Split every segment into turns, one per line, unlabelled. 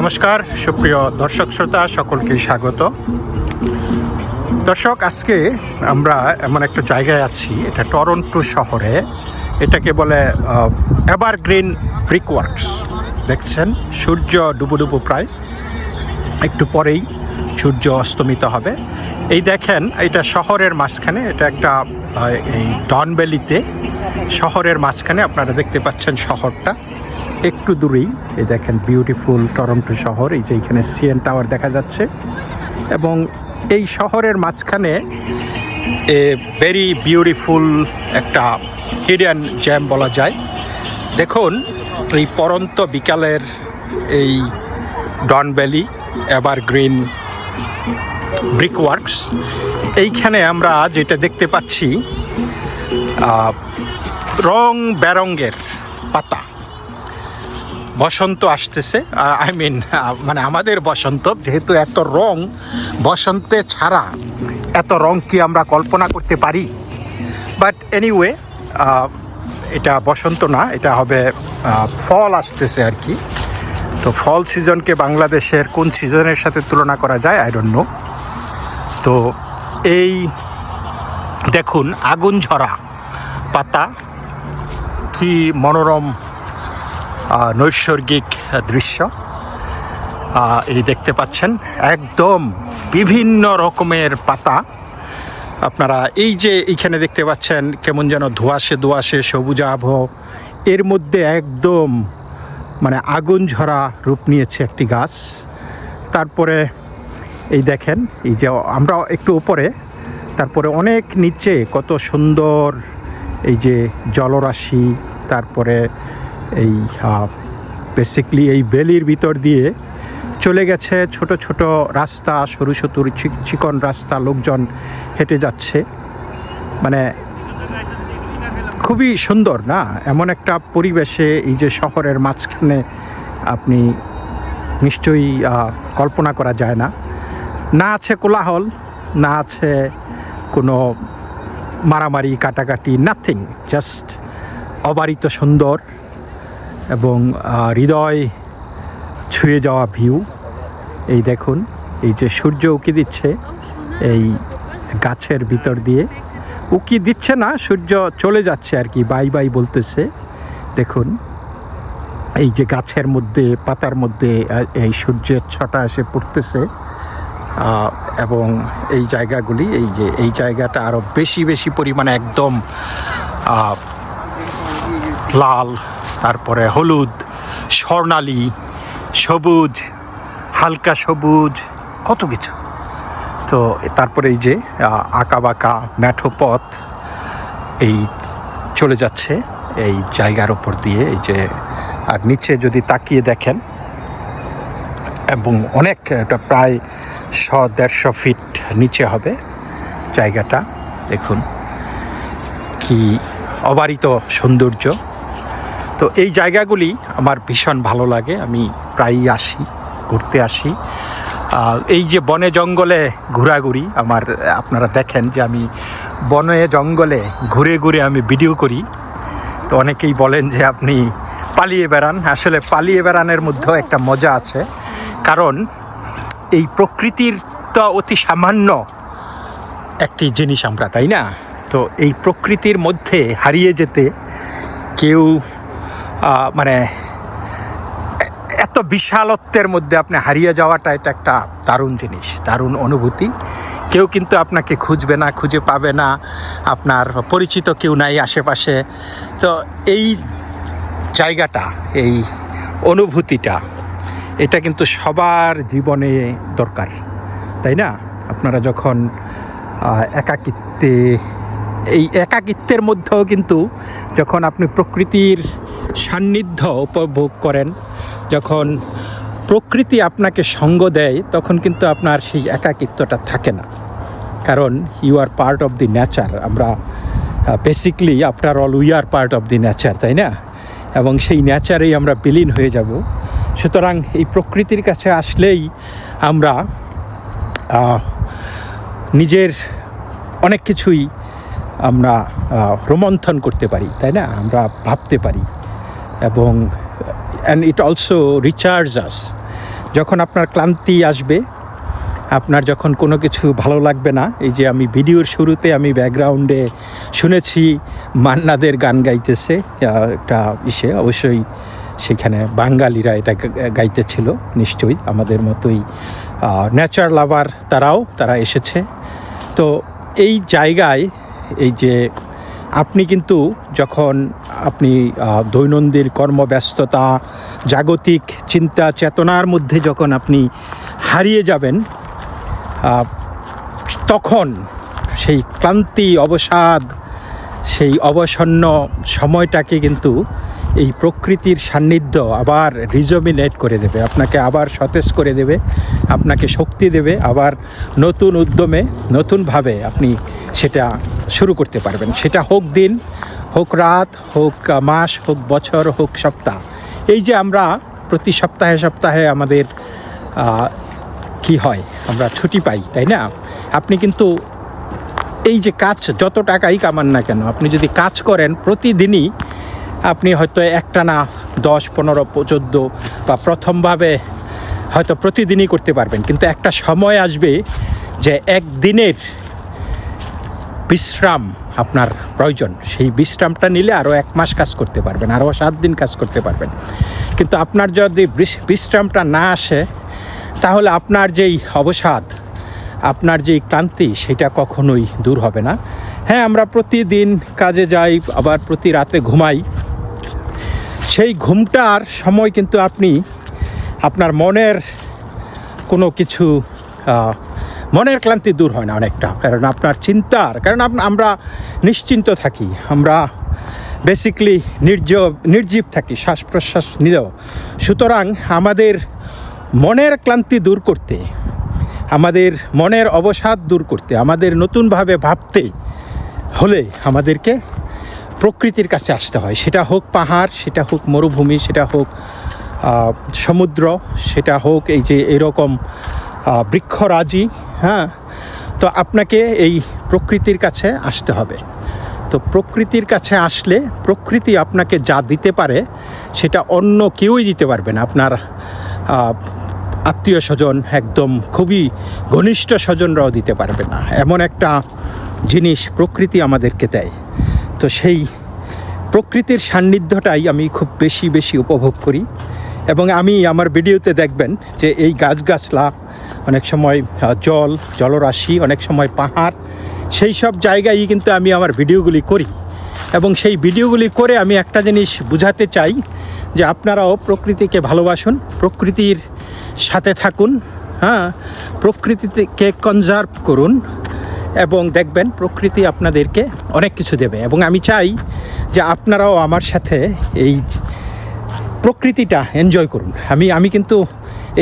নমস্কার, সুপ্রিয় দর্শক শ্রোতা, সকলকে স্বাগত। দর্শক, আজকে আমরা এমন একটা জায়গায় আছি, এটা টরন্টো শহরে। এটাকে বলে এভারগ্রিন ব্রিক ওয়ার্কস দেখছেন? সূর্য ডুবু ডুবু প্রায়। একটু পরেই সূর্য অস্তমিত হবে। এই দেখেন, এটা শহরের মাঝখানে, এটা একটা এই ডনভ্যালিতে শহরের মাঝখানে, আপনারা দেখতে পাচ্ছেন শহরটা। একটু দূরেই। এই দেখেন বিউটিফুল টরন্টো শহর, এই যে এখানে সিএন টাওয়ার দেখা যাচ্ছে। এবং এই শহরের মাঝখানে এ ভেরি বিউটিফুল একটা হিডেন জ্যাম বলা যায়। দেখুন, এই পরন্ত বিকালের এই Don Valley Evergreen Brick Works এইখানে আমরা যেটা দেখতে পাচ্ছি রং বেরঙ্গের পাতা। বসন্ত আসতেছে। আই মিন মানে আমাদের বসন্ত, যেহেতু এত রং, বসন্তে ছাড়া এত রং কি আমরা কল্পনা করতে পারি? বাট এনিওয়ে এটা বসন্ত না, এটা হবে ফল আসতেছে আর কি। তো ফল সিজনকে বাংলাদেশের কোন সিজনের সাথে তুলনা করা যায়? আই ডোন্ট নো তো এই, দেখুন, আগুন ঝরা পাতা কি মনোরম নৈসর্গিক দৃশ্য। এই দেখতে পাচ্ছেন একদম বিভিন্ন রকমের পাতা। আপনারা এই যে এইখানে দেখতে পাচ্ছেন কেমন যেন ধোয়াশে ধোয়াশে সবুজাভ এর মধ্যে একদম মানে আগুন ঝরা রূপ নিয়েছে একটি গাছ। তারপরে এই দেখেন, এই যে আমরা একটু উপরে, তারপরে অনেক নিচে কত সুন্দর এই যে জলরাশি, তারপরে এই বেসিকলি এই বেলির ভিতর দিয়ে চলে গেছে ছোট ছোট রাস্তা, সরু সতুর চিকন রাস্তা, লোকজন হেঁটে যাচ্ছে। মানে খুবই সুন্দর, না? এমন একটা পরিবেশে এই যে শহরের মাঝখানে আপনি নিশ্চয়ই কল্পনা করা যায় না। না আছে কোলাহল, না আছে কোনো মারামারি, কাটাকাটি নাথিং জাস্ট অবারিত সুন্দর। এবং হৃদয় ছুঁয়ে যাওয়া ভিউ এই দেখুন, এই যে সূর্য উকি দিচ্ছে এই গাছের ভিতর দিয়ে। উকি দিচ্ছে না, সূর্য চলে যাচ্ছে আর কি, বাই বাই বলতেছে। দেখুন, এই যে গাছের মধ্যে, পাতার মধ্যে এই সূর্যের ছটা এসে পড়তেছে। এবং এই জায়গাগুলি, এই যে, এই জায়গাটা আরও বেশি বেশি পরিমাণে একদম লাল তারপরে হলুদ, স্বর্ণালী, সবুজ, হালকা সবুজ, কত কিছু। তো তারপরে এই যে আঁকা বাঁকা ম্যাঠো পথ, এই চলে যাচ্ছে এই জায়গার ওপর দিয়ে, এই যে, আর নিচে যদি তাকিয়ে দেখেন, এবং অনেক, এটা প্রায় শ দেড়শো ফিট নিচে হবে জায়গাটা, দেখুন কি অবারিত সৌন্দর্য। তো এই জায়গাগুলি আমার ভীষণ ভালো লাগে। আমি প্রায়ই আসি, ঘুরতে আসি। এই যে বনে জঙ্গলে ঘোরাঘুরি, আমার, আপনারা দেখেন যে আমি বনে জঙ্গলে ঘুরে ঘুরে আমি ভিডিও করি। তো অনেকেই বলেন যে আপনি পালিয়ে বেড়ান। আসলে পালিয়ে বেড়ানোর মধ্যেও একটা মজা আছে। কারণ এই প্রকৃতির তো অতি সামান্য একটি জিনিস আমরা, তাই না? তো এই প্রকৃতির মধ্যে হারিয়ে যেতে কেউ মানে এত বিশালত্বের মধ্যে আপনি হারিয়ে যাওয়াটা এটা একটা দারুণ জিনিস, দারুণ অনুভূতি। কেউ কিন্তু আপনাকে খুঁজবে না, খুঁজে পাবে না, আপনার পরিচিত কেউ নাই আশেপাশে। তো এই জায়গাটা, এই অনুভূতিটা, এটা কিন্তু সবার জীবনে দরকার, তাই না? আপনারা যখন একাকিত্বে, এই একাকিত্বের মধ্যেও কিন্তু যখন আপনি প্রকৃতির সান্নিধ্য উপভোগ করেন। যখন প্রকৃতি আপনাকে সঙ্গ দেয়, তখন কিন্তু আপনার সেই একাকিত্বটা থাকে না। কারণ you are part of the nature আমরা basically after all we are part of the nature তাই না? এবং সেই নেচারেই আমরা বিলীন হয়ে যাব। সুতরাং এই প্রকৃতির কাছে আসলেই আমরা নিজের অনেক কিছুই আমরা রোমন্থন করতে পারি, তাই না? আমরা ভাবতে পারি। এবং and it also recharge us যখন আপনার ক্লান্তি আসবে, আপনার যখন কোনো কিছু ভালো লাগবে না, এই যে আমি ভিডিওর শুরুতে আমি ব্যাকগ্রাউন্ডে শুনেছি, মান্নাদের গান গাইতেছে একটা ইসে, অবশ্যই সেখানে বাঙালিরা এটা গাইতেছিল, নিশ্চয়ই আমাদের মতোই নেচার লাভার তারাও, তারা এসেছে। তো এই জায়গায়, এই যে আপনি কিন্তু যখন আপনি দৈনন্দিন কর্মব্যস্ততা, জাগতিক চিন্তা, চেতনার মধ্যে যখন আপনি হারিয়ে যাবেন তখন সেই ক্লান্তি, অবসাদ, সেই অবসন্ন সময়টাকে কিন্তু এই প্রকৃতির সান্নিধ্য আবার রিজমিনেট করে দেবে। আপনাকে আবার সতেজ করে দেবে, আপনাকে শক্তি দেবে, আবার নতুন উদ্যমে, নতুনভাবে আপনি সেটা শুরু করতে পারবেন। সেটা হোক দিন, হোক রাত, হোক মাস, হোক বছর, হোক সপ্তাহ। এই যে আমরা প্রতি সপ্তাহে সপ্তাহে আমাদের কি হয়? আমরা ছুটি পাই, তাই না? আপনি কিন্তু এই যে কাজ, যত টাকাই কামান না কেন, আপনি যদি কাজ করেন প্রতিদিনই, আপনি হয়তো একটা না দশ, পনেরো, চোদ্দ বা প্রথমভাবে হয়তো প্রতিদিনই করতে পারবেন। কিন্তু একটা সময় আসবে যে একদিনের বিশ্রাম আপনার প্রয়োজন। সেই বিশ্রামটা নিলে আরও এক মাস কাজ করতে পারবেন, আরও সাত দিন কাজ করতে পারবেন। কিন্তু আপনার যদি বিশ- বিশ্রামটা না আসে, তাহলে আপনার যেই অবসাদ, আপনার যেই ক্লান্তি, সেটা কখনোই দূর হবে না। হ্যাঁ আমরা প্রতিদিন কাজে যাই, আবার প্রতি রাতে ঘুমাই। সেই ঘুমটার সময় কিন্তু আপনি আপনার মনের কোনো কিছু মনের ক্লান্তি দূর হয় না অনেকটা, কারণ আপনার চিন্তার, কারণ আমরা নিশ্চিন্ত থাকি, আমরা বেসিকলি নির্জ নির্জীব থাকি শ্বাস প্রশ্বাস নিলেও। সুতরাং আমাদের মনের ক্লান্তি দূর করতে, আমাদের মনের অবসাদ দূর করতে, আমাদের নতুনভাবে ভাবতে হলে আমাদেরকে প্রকৃতির কাছে আসতে হয়। সেটা হোক পাহাড়, সেটা হোক মরুভূমি, সেটা হোক সমুদ্র, সেটা হোক এই যে এরকম বৃক্ষরাজি হ্যাঁ তো আপনাকে এই প্রকৃতির কাছে আসতে হবে। তো প্রকৃতির কাছে আসলে প্রকৃতি আপনাকে যা দিতে পারে, সেটা অন্য কেউই দিতে পারবে না। আপনার আত্মীয় স্বজন একদম খুবই ঘনিষ্ঠ স্বজনরাও দিতে পারবে না। এমন একটা জিনিস প্রকৃতি আমাদেরকে দেয়। তো সেই প্রকৃতির সান্নিধ্যটাই আমি খুব বেশি বেশি উপভোগ করি। এবং আমি আমার ভিডিওতে দেখবেন যে এই গাছগাছলা অনেক সময় জল, জলরাশি, অনেক সময় পাহাড়, সেই সব জায়গায় কিন্তু আমি আমার ভিডিওগুলি করি। এবং সেই ভিডিওগুলি করে আমি একটা জিনিস বুঝাতে চাই যে আপনারাও প্রকৃতিকে ভালোবাসুন, প্রকৃতির সাথে থাকুন হ্যাঁ প্রকৃতিকে কনজার্ভ করুন এবং দেখবেন প্রকৃতি আপনাদেরকে অনেক কিছু দেবে। এবং আমি চাই যে আপনারাও আমার সাথে এই প্রকৃতিটা এনজয় করুন। আমি আমি কিন্তু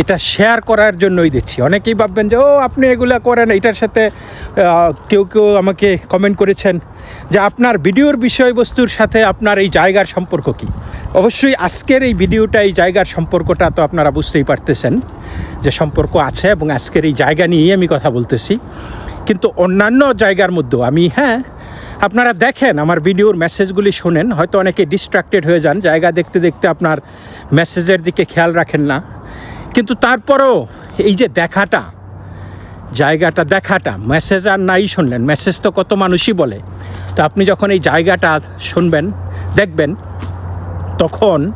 এটা শেয়ার করার জন্যই দিচ্ছি। অনেকেই ভাববেন যে, ও, আপনি এগুলা করেন, এটার সাথে কেউ কেউ আমাকে কমেন্ট করেছেন। যে, আপনার ভিডিওর বিষয়বস্তুর সাথে আপনার এই জায়গার সম্পর্ক কি? অবশ্যই আজকের এই ভিডিওটা, এই জায়গার সম্পর্কটা তো আপনারা বুঝতেই পারতেছেন যে, সম্পর্ক আছে এবং আজকের এই জায়গা নিয়েই আমি কথা বলতেছি। কিন্তু অন্যান্য জায়গার মধ্যেও আমি হ্যাঁ আপনারা দেখেন, আমার ভিডিওর মেসেজগুলি শোনেন। হয়তো অনেকে ডিস্ট্রাক্টেড হয়ে যান। জায়গা দেখতে দেখতে আপনার মেসেজের দিকে খেয়াল রাখেন না। কিন্তু তারপরেও এই যে দেখাটা, জায়গাটা দেখাটা মেসেজ আর নাই শুনলেন। মেসেজ তো কত মানুষই বলে। তো আপনি যখন এই জায়গাটা শুনবেন, দেখবেন, তখন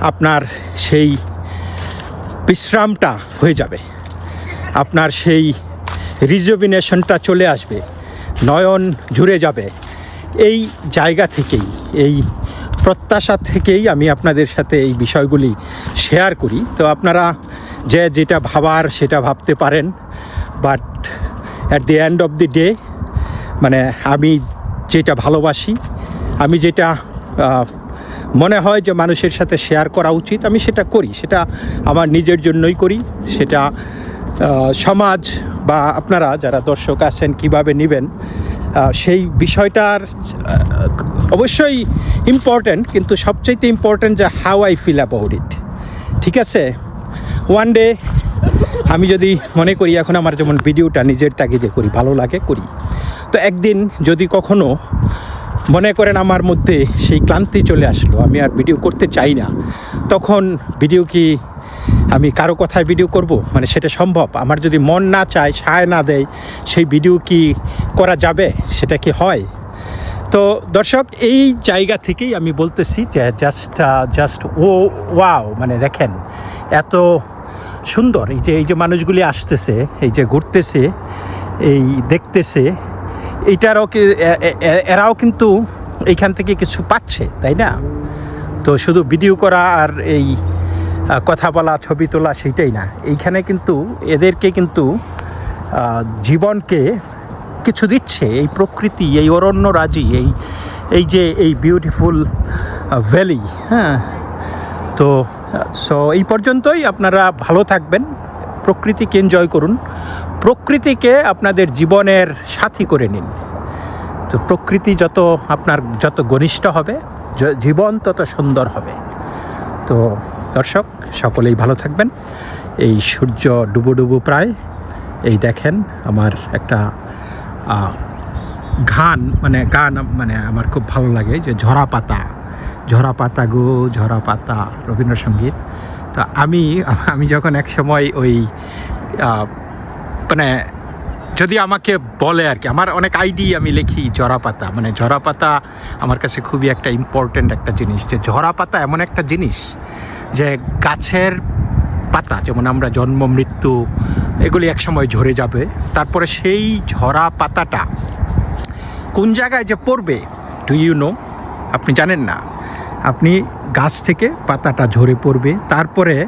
আপনার সেই বিশ্রামটা হয়ে যাবে। আপনার সেই রিজুভিনেশনটা চলে আসবে। নয়ন জুড়ে যাবে। এই জায়গা থেকেই, এই প্রত্যাশা থেকেই আমি আপনাদের সাথে এই বিষয়গুলি শেয়ার করি। তো আপনারা যে যেটা ভাবার সেটা ভাবতে পারেন। But at the end of the day মানে আমি যেটা ভালোবাসি, আমি যেটা মনে হয় যে মানুষের সাথে শেয়ার করা উচিত, আমি সেটা করি। সেটা আমার নিজের জন্যই করি। সেটা সমাজ বা আপনারা যারা দর্শক আছেন কীভাবে নেবেন সেই বিষয়টার অবশ্যই ইম্পর্ট্যান্ট কিন্তু সবচাইতে ইম্পর্ট্যান্ট যে how I feel about it ঠিক আছে? ওয়ান ডে আমি যদি মনে করি এখন আমার যেমন ভিডিওটা নিজের তাগিদে করি, ভালো লাগে, করি। তো একদিন যদি কখনো মনে করেন আমার মধ্যে সেই ক্লান্তি চলে আসলো, আমি আর ভিডিও করতে চাই না, তখন ভিডিও কি আমি কারও কথায় ভিডিও করব? মানে সেটা সম্ভব? আমার যদি মন না চায়, সায় না দেয়, সেই ভিডিও কি করা যাবে? সেটা কি হয়? তো দর্শক, এই জায়গা থেকেই আমি বলতেছি যে জাস্ট জাস্ট ও ওয়াও মানে দেখেন, এত সুন্দর। এই যে এই যে মানুষগুলি আসতেছে, এই যে ঘুরতেছে, এই দেখতেছে এইটারও কি এরাও কিন্তু এইখান থেকে কিছু পাচ্ছে, তাই না? তো শুধু ভিডিও করা আর এই কথা বলা, ছবি তোলা সেটাই না। এইখানে কিন্তু এদেরকে কিন্তু জীবনকে কিছু দিচ্ছে। এই প্রকৃতি, এই অরণ্য রাজি এই এই যে এই বিউটিফুল ভ্যালি হ্যাঁ? তো সো এই পর্যন্তই। আপনারা ভালো থাকবেন। প্রকৃতিকে এনজয় করুন। প্রকৃতিকে আপনাদের জীবনের সাথী করে নিন। তো প্রকৃতি যত আপনার, যত ঘনিষ্ঠ হবে জীবন তত সুন্দর হবে। তো দর্শক, সকলেই ভালো থাকবেন। এই সূর্য ডুবু ডুবু প্রায়, এই দেখেন আমার একটা গান মানে গান মানে আমার খুব ভালো লাগে যে ঝরা পাতা ঝরা পাতা গো, ঝরা পাতা, রবীন্দ্রসঙ্গীত। তো আমি আমি যখন এক সময় ওই মানে যদি আমাকে বলে আর কি, আমার অনেক আইডি আমি লিখি ঝরা পাতা মানে ঝরা পাতা আমার কাছে খুবই একটা ইম্পর্ট্যান্ট একটা জিনিস, যে ঝরা পাতা এমন একটা জিনিস যে গাছের পাতা, যেমন আমরা জন্ম, মৃত্যু, এগুলি একসময় ঝরে যাবে। তারপরে সেই ঝরা পাতাটা কোন জায়গায় যে পড়বে ডু ইউ নো আপনি জানেন না। আপনি গাছ থেকে পাতাটা ঝরে পড়বে, তারপরে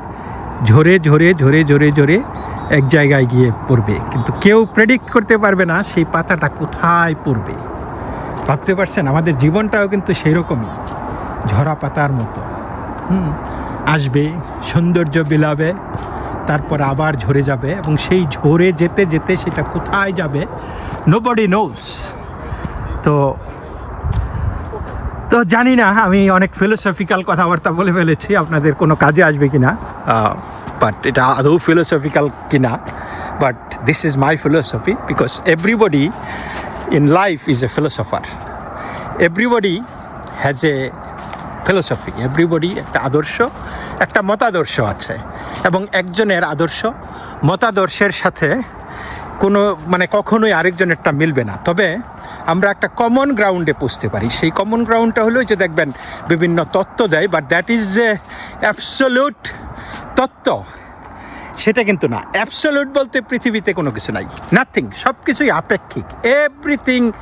ঝরে ঝরে ঝরে ঝরে ঝরে এক জায়গায় গিয়ে পড়বে। কিন্তু কেউ প্রেডিক্ট করতে পারবে না সেই পাতাটা কোথায় পড়বে। ভাবতে পারছেন? আমাদের জীবনটাও কিন্তু সেই রকমই ঝরা পাতার মতো। হুম। আসবে, সৌন্দর্য বিলাবে, তারপর আবার ঝরে যাবে এবং সেই ঝরে যেতে যেতে সেটা কোথায় যাবে? নোবডি নোস তো তো জানি না, আমি অনেক ফিলোসফিক্যাল কথাবার্তা বলে ফেলেছি, আপনাদের কোনো কাজে আসবে কি না বাট এটা আদৌ ফিলোসফিক্যাল কি না but this is my philosophy because everybody in life is a philosopher everybody has a philosophy everybody একটা আদর্শ একটা মতাদর্শ আছে এবং একজনের আদর্শ মতাদর্শের সাথে কোনো মানে কখনোই আরেকজনেরটা মিলবে না। তবে আমরা একটা কমন গ্রাউন্ডে পুষতে পারি। সেই কমন গ্রাউন্ডটা হলো যে দেখবেন বিভিন্ন তত্ত্ব দেয় বাট দ্যাট ইজ যে অ্যাবসোলিউট তত্ত্ব। সেটা কিন্তু না। অ্যাবসোলিউট বলতে পৃথিবীতে কোনো কিছু নাই। নাথিং সব কিছুই আপেক্ষিক। এভরিথিং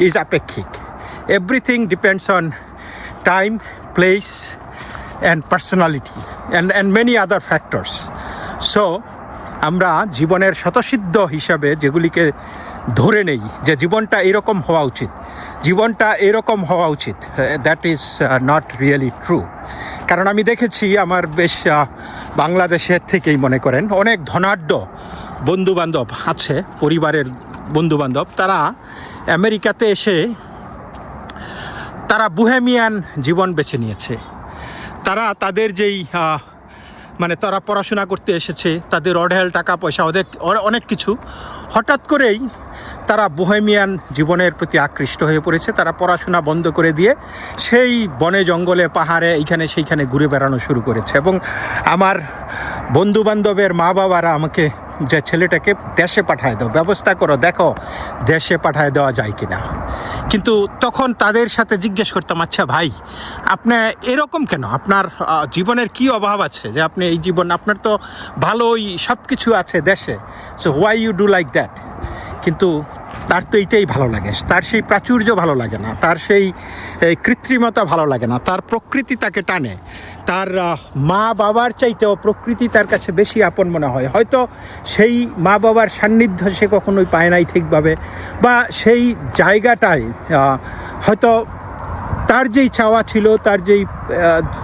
ইজ আপেক্ষিক। Everything depends on time place and personality and and many other factors so আমরা জীবনের শতসিদ্ধ হিসাবে যেগুলিকে ধরে নেই যে জীবনটা এরকম হওয়া উচিত, জীবনটা এরকম হওয়া উচিত that is not really true কারণ আমি দেখেছি আমার বেশ বাংলাদেশের থেকেই মনে করেন অনেক ধনাঢ্য বন্ধুবান্ধব আছে, পরিবারের বন্ধুবান্ধব। তারা আমেরিকাতে এসে তারা বুহেমিয়ান জীবন বেছে নিয়েছে। তারা তাদের যেই মানে তারা পড়াশোনা করতে এসেছে, তাদের অঢেল টাকা পয়সা অনেক অনেক কিছু। হঠাৎ করেই তারা বোহেমিয়ান জীবনের প্রতি আকৃষ্ট হয়ে পড়েছে। তারা পড়াশোনা বন্ধ করে দিয়ে সেই বনে জঙ্গলে, পাহাড়ে, এইখানে সেইখানে ঘুরে বেড়ানো শুরু করেছে। এবং আমার বন্ধু বান্ধবের মা বাবারা আমাকে যে ছেলেটাকে দেশে পাঠায় দাও, ব্যবস্থা করো, দেখো দেশে পাঠায় দেওয়া যায় কি না কিন্তু তখন তাদের সাথে জিজ্ঞেস করতাম আচ্ছা ভাই, আপনি এরকম কেন? আপনার জীবনের কি অভাব আছে? যে আপনি এই জীবন, আপনার তো ভালোই সব কিছু আছে দেশে। So why you do like that কিন্তু তার তো এইটাই ভালো লাগে। তার সেই প্রাচুর্য ভালো লাগে না, তার সেই কৃত্রিমতা ভালো লাগে না, তার প্রকৃতি তাকে টানে। তার মা বাবার চাইতেও প্রকৃতি তার কাছে বেশি আপন মনে হয়। হয়তো সেই মা বাবার সান্নিধ্য সে কখনোই পায় নাই ঠিকভাবে, বা সেই জায়গাটায় হয়তো তার যেই চাওয়া ছিল, তার যেই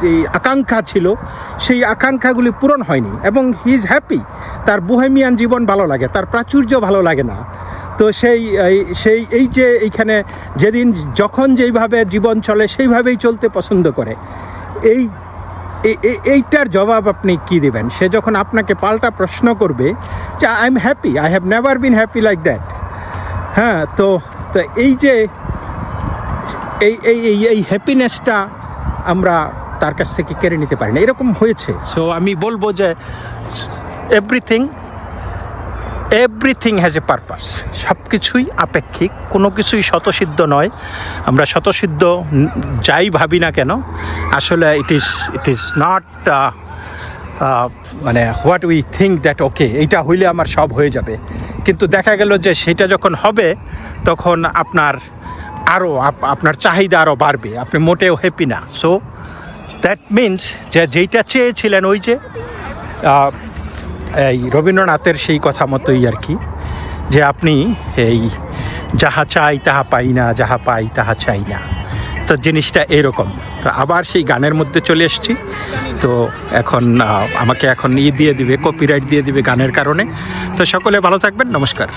যেই আকাঙ্ক্ষা ছিল, সেই আকাঙ্ক্ষাগুলি পূরণ হয়নি এবং হি ইজ হ্যাপি তার বোহেমিয়ান জীবন ভালো লাগে, তার প্রাচুর্য ভালো লাগে না। তো সেই সেই, এই যে এইখানে যেদিন যখন যেইভাবে জীবন চলে, সেইভাবেই চলতে পছন্দ করে। এই এইটার জবাব আপনি কি দেবেন? সে যখন আপনাকে পাল্টা প্রশ্ন করবে, যে I am happy I have never been happy like that হ্যাঁ তো তো এই যে, এই এই এই এই হ্যাপিনেসটা আমরা তার কাছ থেকে কেড়ে নিতে পারি না। এরকম হয়েছে। সো আমি বলব যে everything everything has a purpose সব কিছুই আপেক্ষিক, কোনো কিছুই শতসিদ্ধ নয়। আমরা শতসিদ্ধ যাই ভাবি না কেন, আসলে it is it is not মানে what we think that okay এইটা হইলে আমার সব হয়ে যাবে। কিন্তু দেখা গেল যে সেটা যখন হবে, তখন আপনার আরও আপনার চাহিদা আরও বাড়বে। আপনি মোটেও হ্যাপি না। সো দ্যাট মিন্স যে যেইটা চেয়েছিলেন ওই যে এই রবীন্দ্রনাথের সেই কথা মতোই আর কি, যে আপনি এই যাহা চাই তাহা পাই না, যাহা পাই তাহা চাই না। তো জিনিসটা এরকম। তো আবার সেই গানের মধ্যে চলে এসছি। তো এখন আমাকে এখন ই দিয়ে দিবে কপিরাইট দিয়ে দিবে গানের কারণে। তো সকলে ভালো থাকবেন, নমস্কার।